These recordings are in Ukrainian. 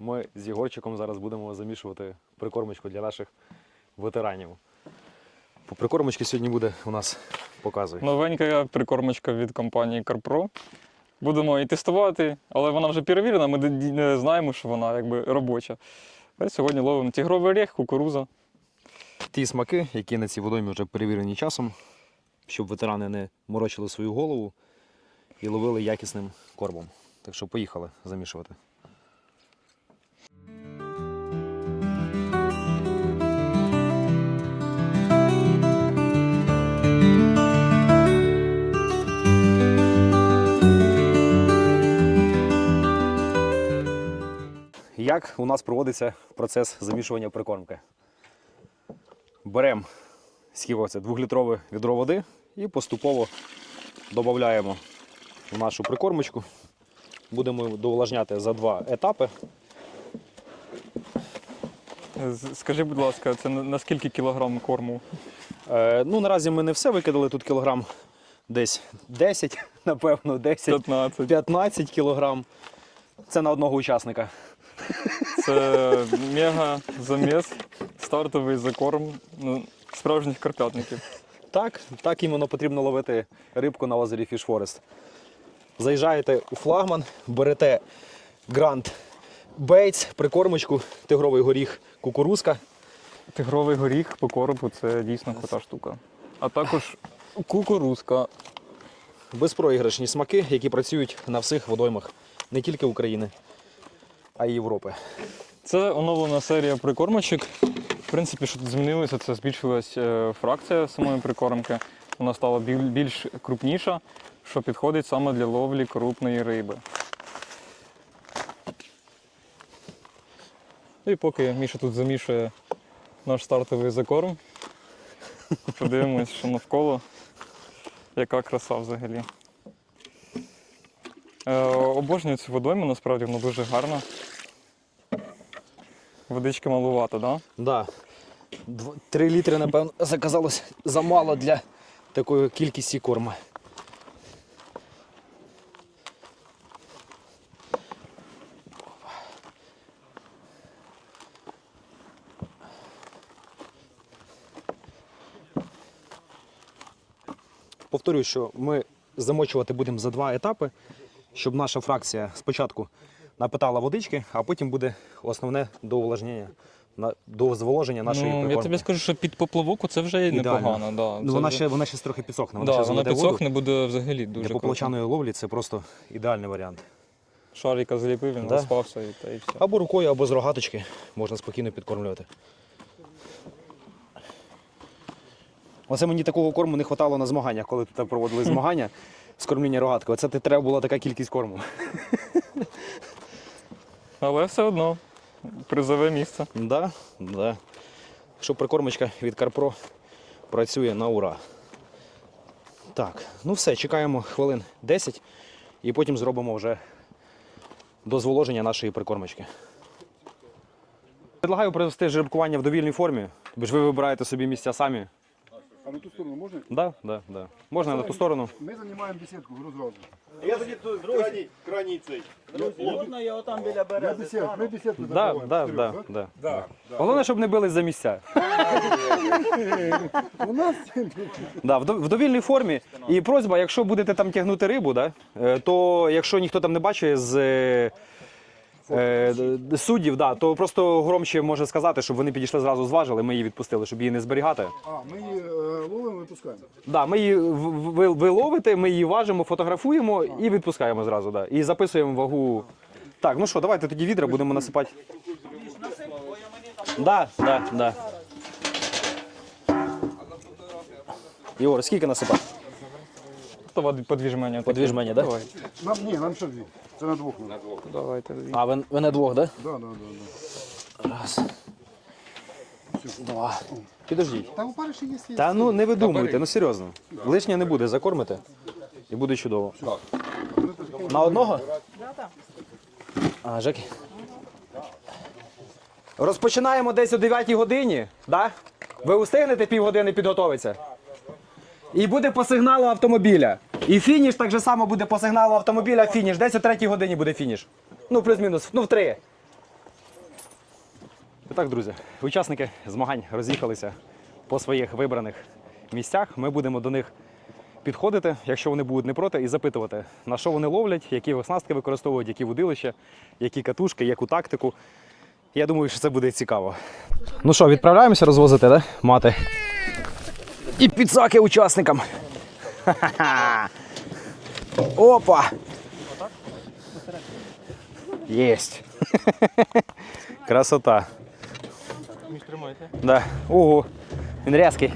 Ми з Єгорчиком зараз будемо замішувати прикормочку для наших ветеранів. По прикормочці сьогодні буде у нас показуй. Новенька прикормочка від компанії CarPro. Будемо і тестувати, але вона вже перевірена, ми не знаємо, що вона якби робоча. Але сьогодні ловимо тігровий орех, кукуруза. Ті смаки, які на цій водоймі вже перевірені часом, щоб ветерани не морочили свою голову і ловили якісним кормом. Так що поїхали замішувати. Як у нас проводиться процес замішування прикормки? Беремо скільки це, двохлітрове відро води і поступово додаємо в нашу прикормочку. Будемо довлажняти за два етапи. Скажи, будь ласка, це на скільки кілограм корму? Е, ну, наразі ми не все викидали, тут кілограм десь 10, напевно, 10, 15. 15 кілограм. Це на одного учасника. Це мега заміс, стартовий закорм ну, справжніх карпятників. Так, так іменно потрібно ловити рибку на озері Forest. Заїжджаєте у флагман, берете Grand Baits, прикормочку, тигровий горіх, кукурузка. Тигровий горіх по коробу це дійсно крута штука. А також кукурузка. Безпроіграшні смаки, які працюють на всіх водоймах не тільки України, а й Європи. Це оновлена серія прикормочок. В принципі, що тут змінилося, це збільшилась е, фракція самої прикормки. Вона стала більш крупніша, що підходить саме для ловлі крупної риби. І поки Міша тут замішує наш стартовий закорм, подивимось, що навколо, яка краса взагалі. Е, обожнюю цю водойму, насправді вона дуже гарна. Водички малувато, так? Да? Да. Три літри, напевно, заказалось замало для такої кількості корма. Повторюю, що ми замочувати будемо за два етапи, щоб наша фракція спочатку напитала водички, а потім буде основне доувлажнення, на- до зволоження нашої ну, я тобі скажу, що під поплавок це вже Ідеально. непогано. Да. Ну, Це вона ще, вона ще трохи підсохне. Вона да, ще вона заведе воду. підсохне, буде взагалі дуже Для поплавчаної ловлі це просто ідеальний варіант. Шарика зліпив, він Да. розпався і, та, і все. Або рукою, або з рогаточки можна спокійно підкормлювати. Оце мені такого корму не вистачало на змаганнях, коли тут проводили змагання з кормління рогаткою. Ти- треба була така кількість корму. Але все одно призове місце. Да, да. Що прикормочка від Карпро працює на ура. Так, ну все, чекаємо хвилин 10 і потім зробимо вже до зволоження нашої прикормочки. Предлагаю провести жеребкування в довільній формі, бо ж ви вибираєте собі місця самі. А на ту сторону можна? Да, да, да. Можна на ту сторону. Ми займаємо бесідку розразу. Я тоді тут крайній, крайній цей. Можна я отам біля Ми берези бесід, ми бесідку Да, забиваємо. да, да, да, да. Головне, щоб не бились за місця. У нас Да, в, до- в довільній формі. І просьба, якщо будете там тягнути рибу, да, е, то якщо ніхто там не бачить з е, е, суддів, да, то просто громче може сказати, щоб вони підійшли зразу зважили, ми її відпустили, щоб її не зберігати. а, ми її е, ловимо, випускаємо. Да, ми її в- ви, ви ловите, ми її важимо, фотографуємо і відпускаємо зразу. Да, і записуємо вагу. Так, ну що, давайте тоді відра будемо насипати. Да, да, да. Ігор, скільки насипати? То води- по дві жмені. По дві жмені, да? Давай. Нам, ні, нам ще дві. Це на двох. На двох. Давайте дві. А, ви, ви не двох, да? Да, да, да, Раз. Два. Підождіть. Та у пари ще є. Та ну не видумуйте, ну серйозно. Лишнє не буде, закормите. І буде чудово. На одного? А, Жеки. Розпочинаємо десь о 9 годині. Да? Ви устигнете півгодини підготуватися? І буде по сигналу автомобіля. І фініш так же само буде по сигналу автомобіля. Фініш. Десь о 3 годині буде фініш. Ну, плюс-мінус. Ну, в 3. так, друзі, учасники змагань роз'їхалися по своїх вибраних місцях. Ми будемо до них підходити, якщо вони будуть не проти, і запитувати, на що вони ловлять, які оснастки використовують, які вудилища, які катушки, яку тактику. Я думаю, що це буде цікаво. Ну що, відправляємося розвозити, да? Мати. І підсаки учасникам. Ха-ха-ха. Опа! Єсть. Красота. Між тримайте. Да. Ого. Він рязкий.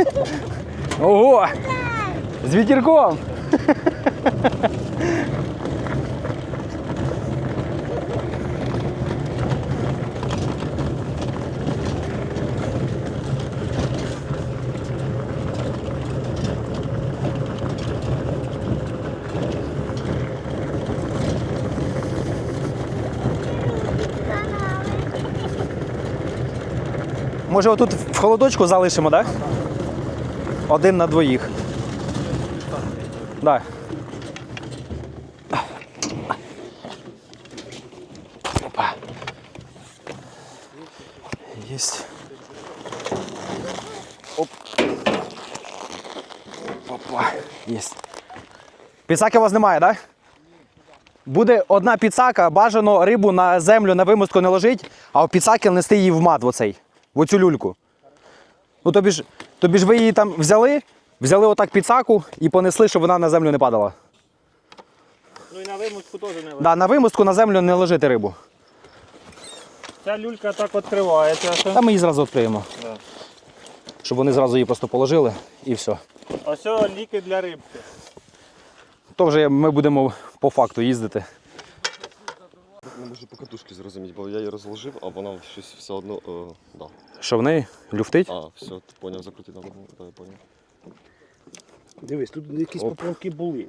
Ого! З вітерком! Може, отут в холодочку залишимо, так? Один на двоїх. Да. Опа. Єсть. Оп. Опа. Єсть. Підсаки у вас немає, так? Буде одна підсака, бажано рибу на землю на вимостку не ложить, а в підсаки нести її в мат оцей, в оцю люльку. Ну тобі ж, тобі ж ви її там взяли, взяли отак підсаку і понесли, щоб вона на землю не падала. Ну і на вимушку теж не лежить. Да, на вимостку на землю не ложити рибу. Ця люлька так відкривається. Та ми її зразу відкриємо. Да. Щоб вони зразу її просто положили і все. Ось ліки для рибки. То вже ми будемо по факту їздити. Не можу по катушки зрозуміти, бо я її розложив, а вона щось все одно. Е, да. Що в неї люфтить? А, все, ти поняв, було, Да, я поняв. Дивись, тут якісь поплавки були.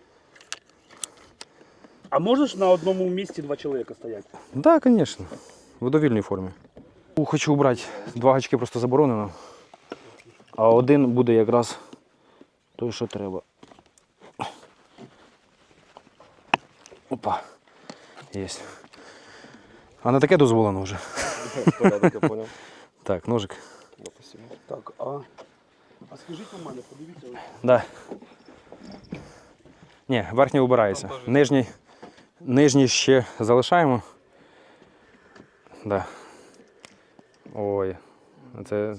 А можеш на одному місці два чоловіка стояти? Так, да, звісно. В довільній формі. У, Хочу убрати. Два гачки просто заборонено. А один буде якраз той, що треба. Опа. Єсть. А не таке дозволено вже. Порядок, я поняв. Так, ножик. Да, спасибо. Так, а. А скажіть у мене, подивіться. ось. Да. Ні, верхній убирається. Нижній, нижній ще залишаємо. Да. Ой. Це,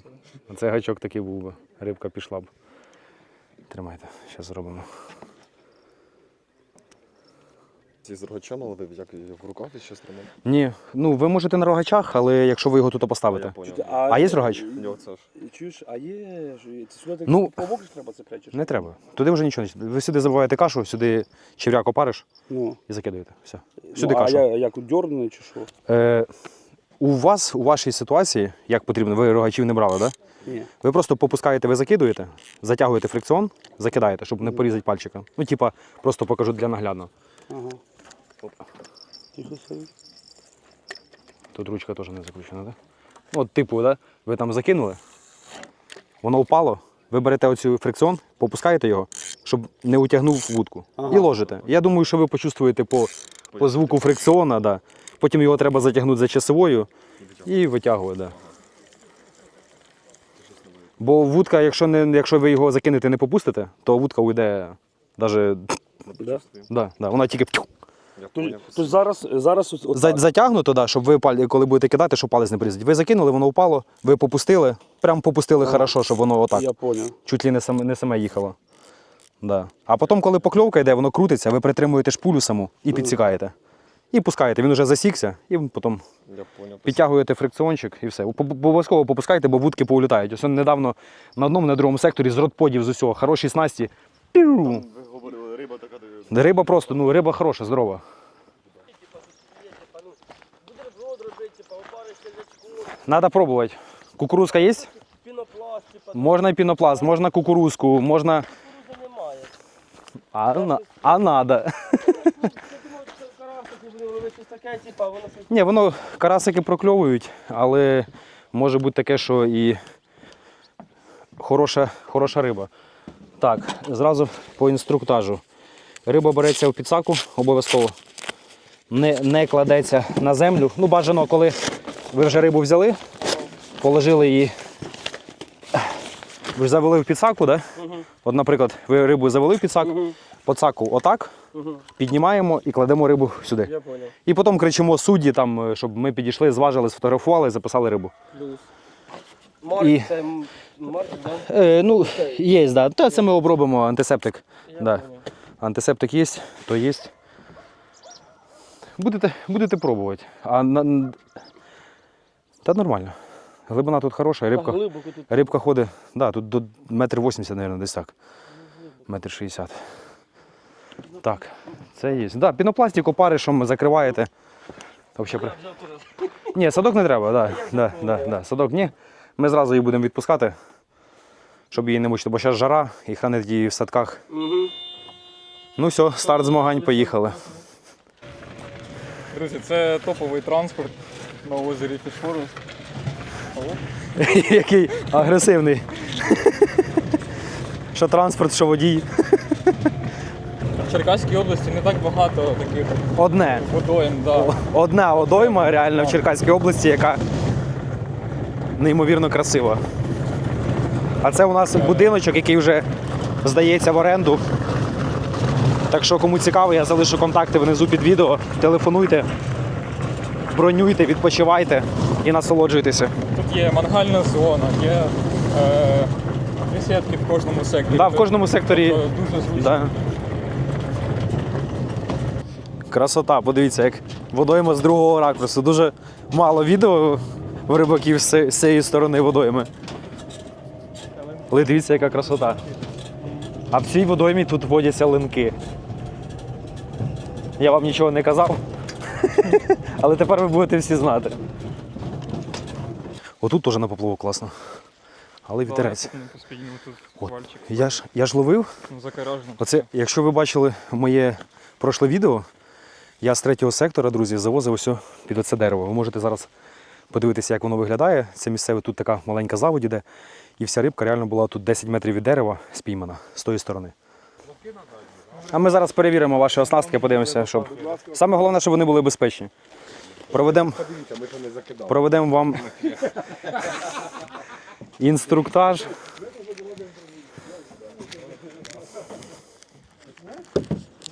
це гачок такий був би. Рибка пішла б. Тримайте, зараз зробимо. Ці з рогачами ловив, як в руках і щось тримав. Ні, ну ви можете на рогачах, але якщо ви його тут Я поставите. поняв. А є рогач? У це ж. Чуєш, а є. сюди Ну, ну, поплавок треба чи? Не треба. Туди вже нічого не. Ви сюди забиваєте кашу, сюди чевряк опариш Ну, і закидуєте. Все. Сюди ну, а кашу. я, як дьорнений чи що? Е, у вас, у вашій ситуації, як потрібно, ви рогачів не брали, так? Да? Ні. Ви просто попускаєте, ви закидуєте, затягуєте фрикціон, закидаєте, щоб не порізати пальчика. Ну, типа, просто покажу для наглядно. Ага. Тихо собі. Тут ручка теж не закручена, так? Да? От, типу, да? ви там закинули, воно впало, ви берете оцю фрикціон, попускаєте його, щоб не утягнув вудку. Ага. І ложите. Я думаю, що ви почувствуєте по, по звуку фрикціона, да. потім його треба затягнути за часовою і витягувати. Да. Бо вудка, якщо, не, якщо ви його закинете не попустите, то вудка уйде навіть. Да? Да, да, вона тільки п'юк. То, то зараз, зараз от, от За- затягнуто, да, щоб ви паль- коли будете кидати, щоб палець не порізати. Ви закинули, воно впало, ви попустили, прям попустили хорошо, щоб воно отак, Я поняв. чуть ли не саме, не саме їхало. Да. А потім, коли покльовка йде, воно крутиться, ви притримуєте шпулю саму і підсікаєте. І пускаєте. Він вже засікся, і потім Я поняв. підтягуєте фрикціончик і все. Об- Обов'язково попускайте, бо вудки поулітають. Ось недавно на одному, на другому секторі з родподів з усього. Хороші снасті. Піу! Ви говорили, риба така дивиться. Риба просто, ну риба хороша, здорова. Надо пробувати. Кукурузка є? Пінопласт, типа, Можна і пінопласт, можна кукурузку, можна. кукурузи немає. А, на- а надо. Ні, воно карасики прокльовують, але може бути таке, що і хороша, хороша риба. Так, зразу по інструктажу. Риба береться в підсаку обов'язково. Не, не кладеться на землю. Ну, бажано, коли ви вже рибу взяли, положили її. Ви ж завели в підсаку? Да? От, наприклад, ви рибу завели в підсак, подсаку отак, піднімаємо і кладемо рибу сюди. Я понял. І потім кричимо судді, там, е, щоб ми підійшли, зважили, сфотографували, записали рибу. Плюс. Марк, І- це Марк, да? Е, ну, є, да. Та це ми обробимо антисептик. Я Да. понял. Антисептик є, то є. Будете, будете пробувати. А на... Та нормально. Глибина тут хороша, рибка, тут. рибка ходить, да, тут до метр вісімдесят, мабуть, десь так. Метр шістдесят. Так, це є. Да, пінопластик опаришем закриваєте. Взагалі Ні, садок не треба, да, да, да, да. Садок ні. Ми зразу її будемо відпускати, щоб її не мучити, бо зараз жара і хранить її в садках. Угу. Ну все, старт змагань, поїхали. Друзі, це топовий транспорт на озері Фішфорус. Який агресивний. Що транспорт, що водій. В Черкаській області не так багато таких Одне. водойм. Да. Одна одойма реально в Черкаській області, яка неймовірно красива. А це у нас будиночок, який вже здається в оренду. Так що, кому цікаво, я залишу контакти внизу під відео. Телефонуйте, бронюйте, відпочивайте і насолоджуйтеся. Тут є мангальна зона, є е, бесідки в кожному секторі. Да, в кожному секторі. Тобто Дуже зручно. Да. Красота, подивіться, як водойма з другого ракурсу. Дуже мало відео в рибаків з з цієї сторони водойми. Але дивіться, яка красота. А в цій водоймі тут водяться линки. Я вам нічого не казав. Але тепер ви будете всі знати. Отут теж на поплавок класно. Але вітерець. От. Я ж, я ж ловив Ну. Оце, якщо ви бачили моє прошле відео, я з третього сектора, друзі, завозив ось під оце дерево. Ви можете зараз подивитися, як воно виглядає. Це місцеве, тут така маленька заводь іде. І вся рибка реально була тут 10 метрів від дерева спіймана з тої сторони. А ми зараз перевіримо ваші оснастки, подивимося, щоб. Саме головне, щоб вони були безпечні. Проведемо проведем вам інструктаж.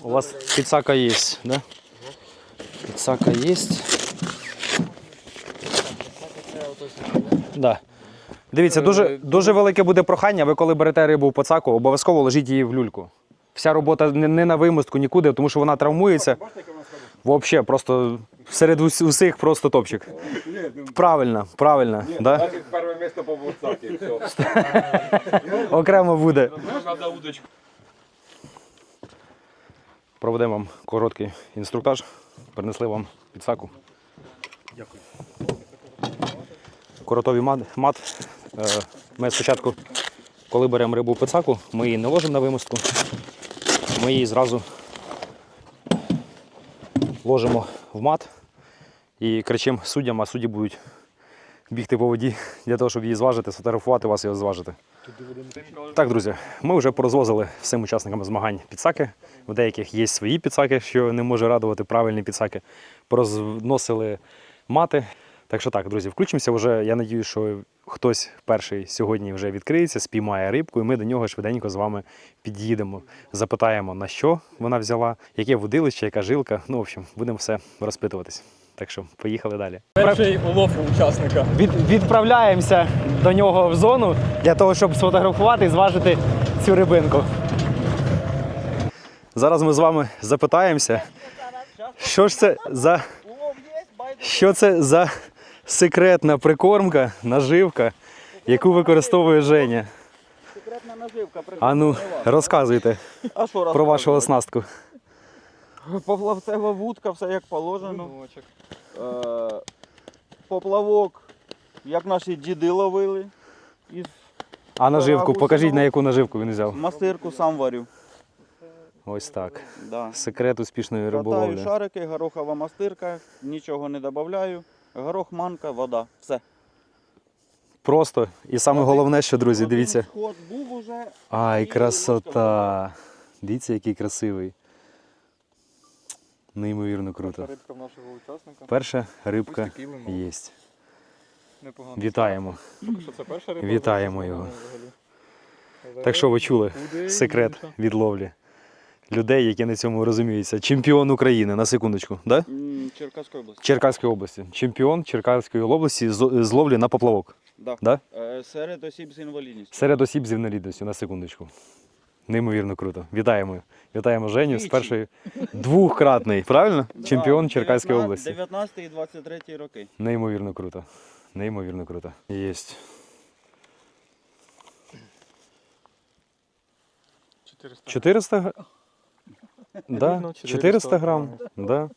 У вас підсака є, да? Підсака є. Да. Дивіться, дуже, дуже велике буде прохання. Ви коли берете рибу в пацаку, обов'язково ложіть її в люльку. Вся робота не, не на вимостку, нікуди, тому що вона травмується. Взагалі, просто серед ус- усіх просто топчик. Правильно, правильно. Да? Перше місце по Бурсакі. Все. Окремо буде. Надо удочку. Проведемо вам короткий інструктаж. Принесли вам підсаку. Дякую. Коротовий мат. мат. Е, Ми спочатку, коли беремо рибу в підсаку, ми її не ложимо на вимостку. Ми її зразу ложимо в мат і кричимо суддям, а судді будуть бігти по воді для того, щоб її зважити, сфотографувати вас і зважити. Так, друзі, ми вже порозвозили всім учасникам змагань підсаки. В деяких є свої підсаки, що не може радувати правильні підсаки. Порозносили мати. Так що так, друзі, включимося вже. Я надію, що хтось перший сьогодні вже відкриється, спіймає рибку, і ми до нього швиденько з вами під'їдемо. Запитаємо, на що вона взяла, яке водилище, яка жилка. Ну, в общем, будемо все розпитуватись. Так що поїхали далі. Перший улов у учасника. Від, відправляємося до нього в зону для того, щоб сфотографувати і зважити цю рибинку. Зараз ми з вами запитаємося, що ж це за, що це за секретна прикормка, наживка, яку використовує Женя. Секретна наживка. А ну, розказуйте А що про вашу оснастку. Поплавцева вудка, все як положено. Е, поплавок, як наші діди ловили. Із А наживку, покажіть, на яку наживку він взяв. мастирку сам варю. Ось так. Да. Секрет успішної Катаю риболовлі. шарики, горохова мастирка, нічого не додаю. Горох, манка, вода. Все. Просто. І саме головне, що, друзі, дивіться. Сход був уже. Ай, красота! Дивіться, який красивий. Неймовірно круто. Рибка в нашого учасника. Перша рибка Ось такий лимон. є. Непогано. Вітаємо. Що це перша риба? Вітаємо його. Але Так що ви чули секрет від ловлі? Людей, які на цьому розуміються. Чемпіон України, на секундочку, да? Черкаської області. Черкаської області. Чемпіон Черкаської області з ловлі на поплавок. Да. Да? Е, Серед осіб з інвалідністю. Серед осіб з інвалідністю, на секундочку. Неймовірно круто. Вітаємо. Вітаємо Женю з першої двохкратний, правильно? Чемпіон Черкаської області. 19 і 23 роки. Неймовірно круто. Неймовірно круто. Єсть. 400. 400 г- Да, 400 400 грам. Да.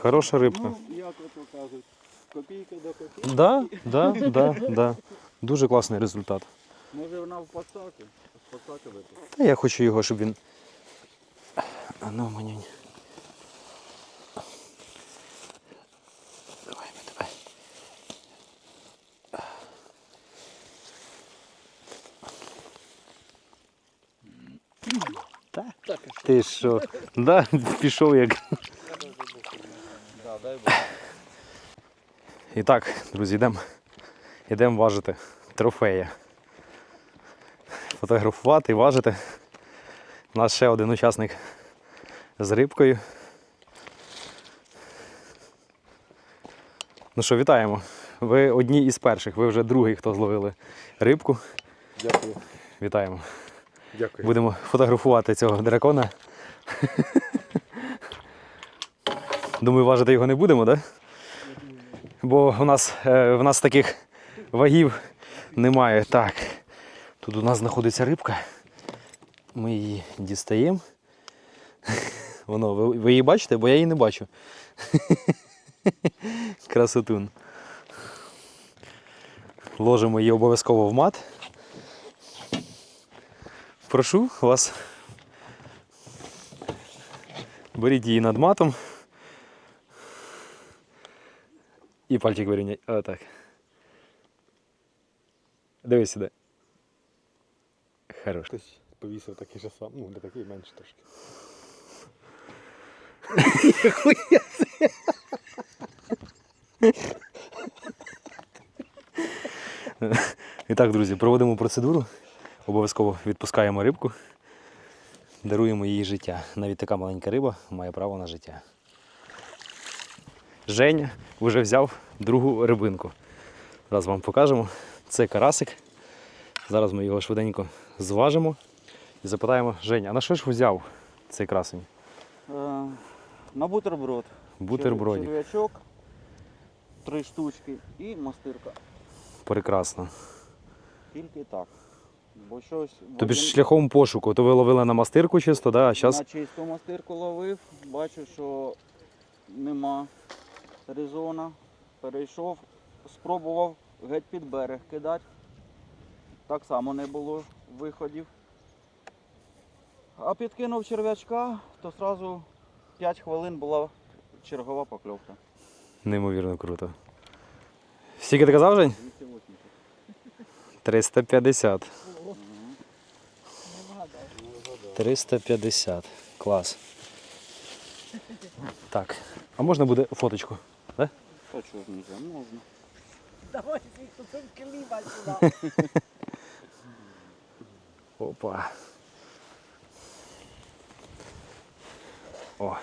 Хороша рибка. Ну, як от кажуть, копійка до копійки. Да, да, да, да. Дуже класний результат. Може вона в випала. Та я хочу його, щоб він. А ну мені. Так. Ти що? Да, пішов як. І так, друзі, йдемо йдемо важити трофеї. Фотографувати, важити. У нас ще один учасник з рибкою. Ну що, вітаємо. Ви одні із перших, ви вже другий, хто зловили рибку. Дякую. Вітаємо. Дякую. Будемо фотографувати цього дракона. Думаю, важити його не будемо, так? Бо у нас, е, в нас таких вагів немає. Так, тут у нас знаходиться рибка. Ми її дістаємо. Воно, ви, ви її бачите, бо я її не бачу. Красотун. Ложимо її обов'язково в мат. Прошу вас. Беріть її над матом. І пальчик вирівняй. Отак. Дивись сюди. Хорош. Хтось повісив такий же сам, ну не такий менше трошки. І так, друзі, проводимо процедуру. Обов'язково відпускаємо рибку. Даруємо їй життя. Навіть така маленька риба має право на життя. Женя вже взяв другу рибинку. Зараз вам покажемо. Це карасик. Зараз ми його швиденько зважимо і запитаємо Женя, а на що ж взяв цей красень? Е, На бутерброд. Бутербродик. Черв'ячок, три штучки і мастирка. Прекрасно. Тільки так. Бо щось. Тобі ж шляхом пошуку, то ви ловили на мастирку чисто, да? а зараз На чисту мастирку ловив, бачу, що нема резона. Перейшов, спробував геть під берег кидати. Так само не було виходів. А підкинув черв'ячка, то одразу 5 хвилин була чергова покльовка. неймовірно круто. Скільки ти казав, Жень? 350. 350. Клас. Так. А можна буде фоточку? Да? Чого нельзя, можна. Давай кліва сюди. Опа. О.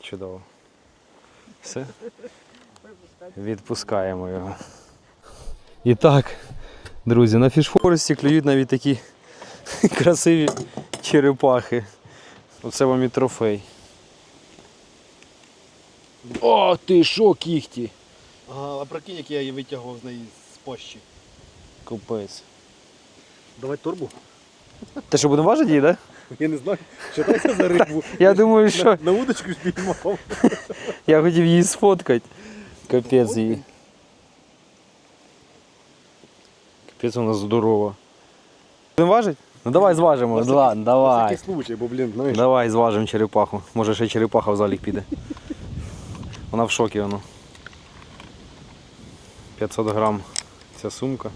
Чудово. Все. Відпускаємо його. І так, друзі, на фішфоресті клюють навіть такі красиві черепахи. Оце вам і трофей. О, ти що, кіхті? Ага, а прикинь, як я її витягував з неї з пащі. Купець. Давай торбу. Ти що будемо важити її, так? Я не знаю, що це за рибу. Я думаю, що На, на удочку ж піймав. я хотів її сфоткати. Капець її. Капець вона здорова. Будемо важити? Ну давай зважимо. Ладно, давай. Такий случай, бо, блін, знаєш. Давай зважимо черепаху. Може ще черепаха в залік піде. Вона в шокі воно. 500 грам ця сумка.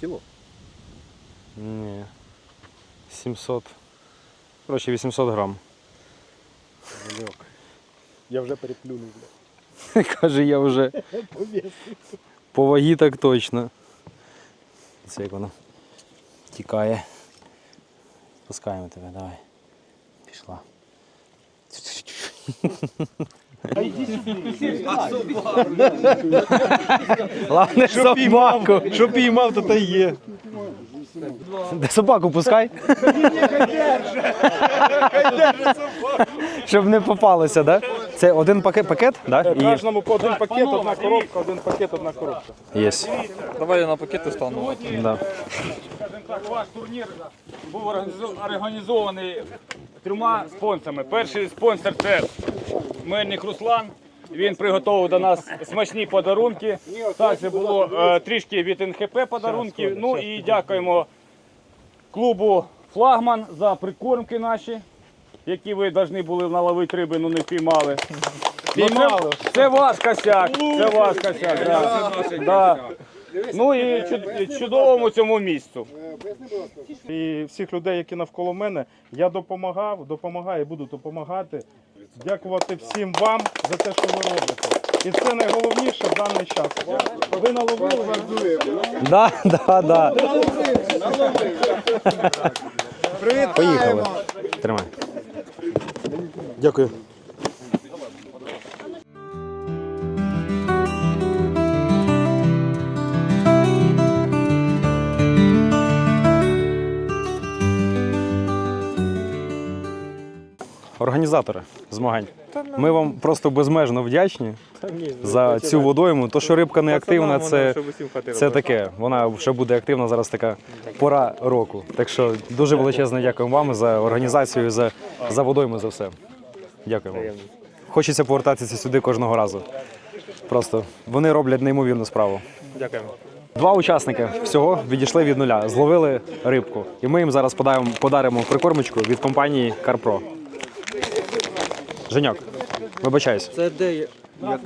Кіло. Ні. 700. Коротше, 800 грам. Гальок. Я вже переплюнув, бля. Каже, я вже по вагі так точно. Це як воно тікає. Пускаємо тебе, давай. Пішла. Ладно, собаку. Що піймав, то та й є. Де собаку пускай. Щоб не попалося, да? Це один пакет, пакет да? І... Кожному по один пакет, одна коробка, один пакет, одна коробка. Єс. Давай я на пакети стану. Да. Ваш турнір був організований трьома спонсорами. Перший спонсор це Мельник Руслан. Він приготував до нас смачні подарунки. Також було е, трішки від НХП подарунків. Ну і дякуємо клубу Флагман за прикормки наші, які ви повинні були наловити риби, але не впіймали. Ну, Це, це ваш косяк. Це ваш косяк. Да. Да. Ну і чуд- чудовому цьому місцю. І всіх людей, які навколо мене, я допомагав, допомагаю і буду допомагати. Дякувати всім вам за те, що ви робите. І це найголовніше в даний час. Ви наловили Да, да, да. Поїхали. Тримай. Дякую. Організатори змагань. Ми вам просто безмежно вдячні за цю водойму. То, що рибка не активна, це, це таке. Вона ще буде активна зараз така пора року. Так що дуже величезне дякуємо вам за організацію, за, за водойму, за все. Дякуємо. вам. Хочеться повертатися сюди кожного разу. Просто вони роблять неймовірну справу. Дякуємо. Два учасники всього відійшли від нуля, зловили рибку. І ми їм зараз подаємо, подаримо прикормочку від компанії Карпро. Женьок, вибачаюсь. Це де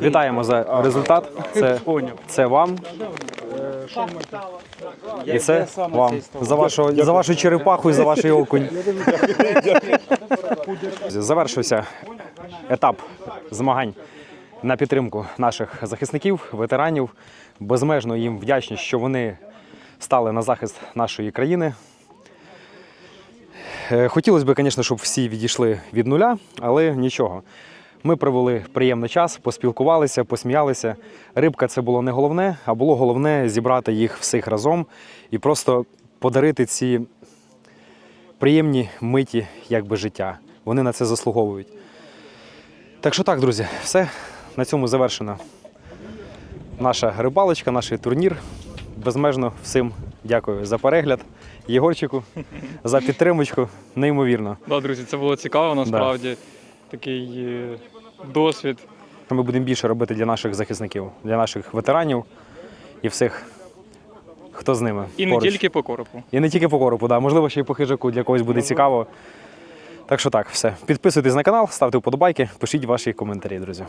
Вітаємо за результат. Це, це вам. І це вам. За вашу, за вашу черепаху і за ваш окунь. Завершився етап змагань на підтримку наших захисників, ветеранів. Безмежно їм вдячні, що вони стали на захист нашої країни. Е, Хотілося б, звісно, щоб всі відійшли від нуля, але нічого. Ми провели приємний час, поспілкувалися, посміялися. Рибка це було не головне, а було головне зібрати їх всіх разом і просто подарити ці приємні миті якби життя. Вони на це заслуговують. Так що так, друзі, все. На цьому завершена наша рибалочка, наш турнір. Безмежно всім дякую за перегляд. Єгорчику, за підтримочку. Неймовірно. Да, друзі, це було цікаво насправді. Такий е, досвід. Ми будемо більше робити для наших захисників, для наших ветеранів і всіх, хто з ними. І не тільки по коропу. І не тільки по коропу, да. можливо, ще й по хижаку для когось буде цікаво. Так що так, все. Підписуйтесь на канал, ставте вподобайки, пишіть ваші коментарі, друзі.